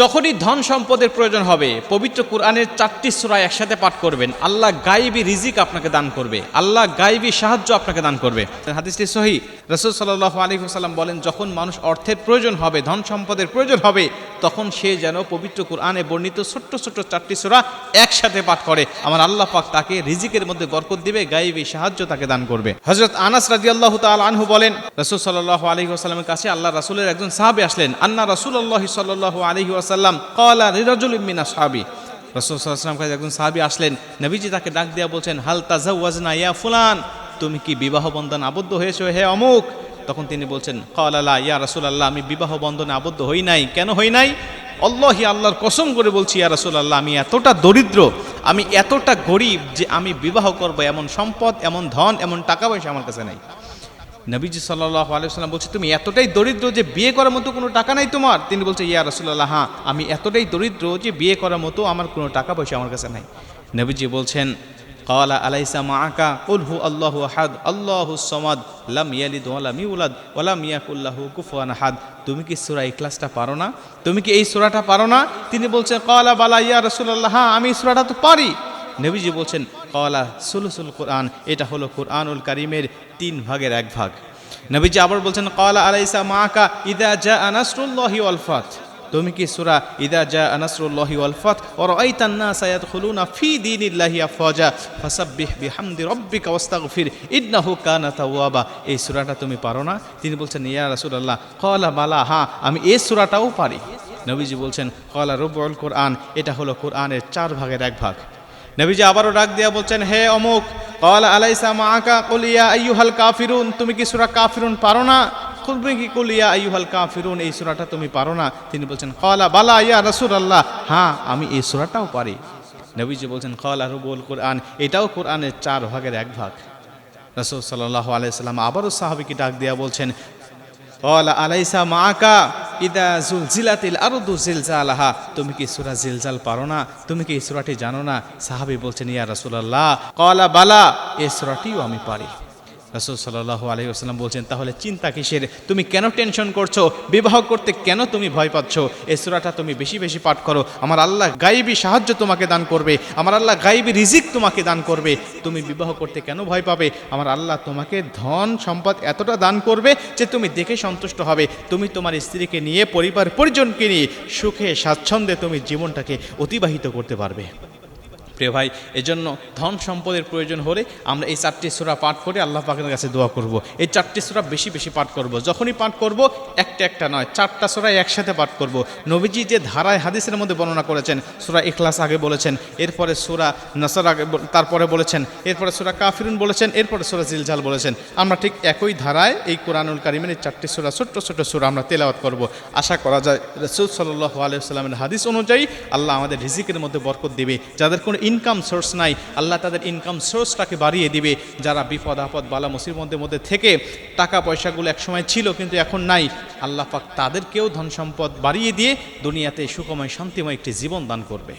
যখনই ধন সম্পদের প্রয়োজন হবে, পবিত্র কোরআনের চারটি সুরা একসাথে পাঠ করবেন। আল্লাহ গাইবি রিজিক আপনাকে দান করবে। আল্লাহ গাইবি সাহায্য আপনাকে দান করবে। হাদিসটি সহি। রসুল সাল্লাহ আলী সাল্লাম বলেন, যখন মানুষ অর্থের প্রয়োজন হবে, ধন সম্পদের প্রয়োজন হবে তখন সে যেন পবিত্র কোরআনে বর্ণিত ছোট্ট ছোট্ট চারটি সোরা একসাথে পাঠ করে। আমার আল্লাহ পাক তাকে রিজিকের মধ্যে বরকত দিবে গাইবি সাহায্য তাকে দান করবে। হজরত আনাস রাজি আল্লাহ তাল আনহু বলেন, রসুল সাল্লাহ আলী সাল্লামের কাছে আল্লাহ রাসুলের একজন সাহাবি আসলেন। আন্না রসুল আল্লাহ সাল্লাহ আলহি আসাল্লাম কলা রিরাজুল মিনা সাহাবি রসুল সাল্লাহাম কাছে একজন সাহাবি আসলেন, নবীজি তাকে ডাক দিয়া বলছেন, হাল তাজা ওয়াজনা ইয়া ফুলান? তুমি কি বিবাহ বন্ধন আবদ্ধ হয়েছো? হে অমুক! তখন তিনি বলছেন, কলালা, ইয়া রসুল আল্লাহ আমি বিবাহ বন্ধনে আবদ্ধ হই নাই। কেন হই নাই? অল্লাহি আল্লাহর কসম করে বলছি, ইয়া রসুল আল্লাহ আমি এতটা দরিদ্র, আমি এতটা গরিব যে আমি বিবাহ করব এমন সম্পদ, এমন ধন, এমন টাকা পয়সা আমার কাছে নাই। নবীজি সাল্লাহ আলাইসাল্লাম বলছে, তুমি এতটাই দরিদ্র যে বিয়ে করার মতো কোনো টাকা নাই তোমার? তিনি বলছে, ইয়া রসুল্লাহ হ্যাঁ আমি এতটাই দরিদ্র যে বিয়ে করার মতো আমার কোনো টাকা পয়সা আমার কাছে নাই। নবীজি বলছেন কালা আলাইসা মাআকা কুল হু আল্লাহু আহাদ আল্লাহু সমাদ লাম ইয়ালিদ ওয়ালাম ইউলাদ ওয়ালাম ইয়াকুল্লাহু কুফুয়ান আহাদ তুমি কি সূরা ইখলাসটা পারো না? তুমি কি এই সূরাটা পারো না? তিনি বলছেন কালা বালা ইয়া রাসূলুল্লাহ হ্যাঁ আমি এই সূরাটা তো পারি। নবীজি বলছেন কলা সুলুসুল কোরআন এটা হলো কোরআনুল কারিমের তিন ভাগের এক ভাগ। নবীজি আবার বলছেন কলা আলাইসা মাকা ইদা জা আনাসরুল্লাহি অলফাত তুমি কি সুরা ইদা জা আনাসরুল্লাহি অলফাত ওর আইতান্না সায়াত খুলুনা ফি দিন দিনিল্লাহি আফওয়াজা ফাসাব্বিহ বিহামদি রব্বিকা ওয়াস্তাগফির, ইন্নাহু কানা তাওয়াবা। এই সূরাটা তুমি পারো না। তিনি বলছেন, ইয়া রাসূলুল্লাহ কলা বালা হ্যাঁ আমি এই সূরাটাও পারি। নবীজি বলছেন কলা রব্বুল কোরআন, এটা হলো কোরআনের চার ভাগের এক ভাগ। নবীজি আবারও ডাক দিয়া বলছেন, হে অমুক কল আলাইসা মাকা কলিয়া আইয়ুহাল কাফিরুন, তুমি কি সুরা কাফিরুন পারো না? তুমি কি কলিয়া আইয়ুহাল কাফিরুন, এই সুরাটা তুমি পারো না। তিনি বলছেন কলা বালা ইয়া রসুল আল্লাহ হ্যাঁ আমি এই সুরাটাও পারি। নবীজি বলছেন কলা রুবুল কোরআন। এটাও কোরআনের চার ভাগের এক ভাগ। রসুল সাল্লাহ আলাইসাল্লাম আবারও সাহাবিকে ডাক দিয়া বলছেন কলা আলাইসা মাকা ইদা জুলজিলাতিল আরদু জিলজালাহা? তুমি কি সূরা জিলজাল পারো না? তুমি কি এই সূরাটি জানো না? সাহাবী বলছেন, ইয়া রাসূলুল্লাহ। কলা বালা, এই সূরাটিও আমি পারি। রাসূল সাল্লাল্লাহু আলাইহি ওয়াসাল্লাম বলছেন, তাহলে চিন্তা কিসের? তুমি কেন টেনশন করছ? বিবাহ করতে কেন তুমি ভয় পাচ্ছ? এই সূরাটা তুমি বেশি বেশি পাঠ করো। আমার আল্লাহ গাইবি সাহায্য তোমাকে দান করবে। আমার আল্লাহ গাইবি রিজিক তোমাকে দান করবে। তুমি বিবাহ করতে কেন ভয় পাবে? আমার আল্লাহ তোমাকে ধন সম্পদ এতটা দান করবে যে তুমি দেখে সন্তুষ্ট হবে। তুমি তোমার স্ত্রীকে নিয়ে পরিবার পরিজনকে নিয়ে সুখে স্বাচ্ছন্দ্যে তুমি জীবনটাকে অতিবাহিত করতে পারবে। প্রিয় ভাই, এজন্য ধন সম্পদের প্রয়োজন হলে আমরা এই চারটি সুরা পাঠ করে আল্লাহ পাকের কাছে দোয়া করব। এই চারটি সুরা বেশি বেশি পাঠ করব। যখনই পাঠ করব, একটা একটা নয়, চারটা সুরাই একসাথে পাঠ করব। নবীজি যে ধারায় হাদিসের মধ্যে বর্ণনা করেছেন, সুরা ইখলাস আগে বলেছেন, এরপরে সুরা নাসার আগে তারপরে বলেছেন, এরপরে সুরা কাফিরুন বলেছেন, এরপরে সুরা জিলজাল বলেছেন আমরা ঠিক একই ধারায় এই কোরআনুল কারিমের এই চারটি সুরা, ছোট্ট ছোট্ট সুরা আমরা তেলাওয়াত করব আশা করা যায়, রসুল সাল্লাহ আলাইসাল্লামের হাদিস অনুযায়ী আল্লাহ আমাদের রিজিকের মধ্যে বরকত দেবে যাদের কোনো ইনকাম সোর্স নাই, আল্লাহ তাদের ইনকাম সোর্সটাকে বাড়িয়ে দিবে, যারা বিপদ আপদ বালা মধ্যে মধ্যে থেকে টাকা পয়সাগুলো একসময় ছিল কিন্তু এখন নাই। আল্লাহ পাক তাদেরকেও ধন সম্পদ বাড়িয়ে দিয়ে দুনিয়াতে সুখময়, শান্তিময় একটি জীবন দান করবে।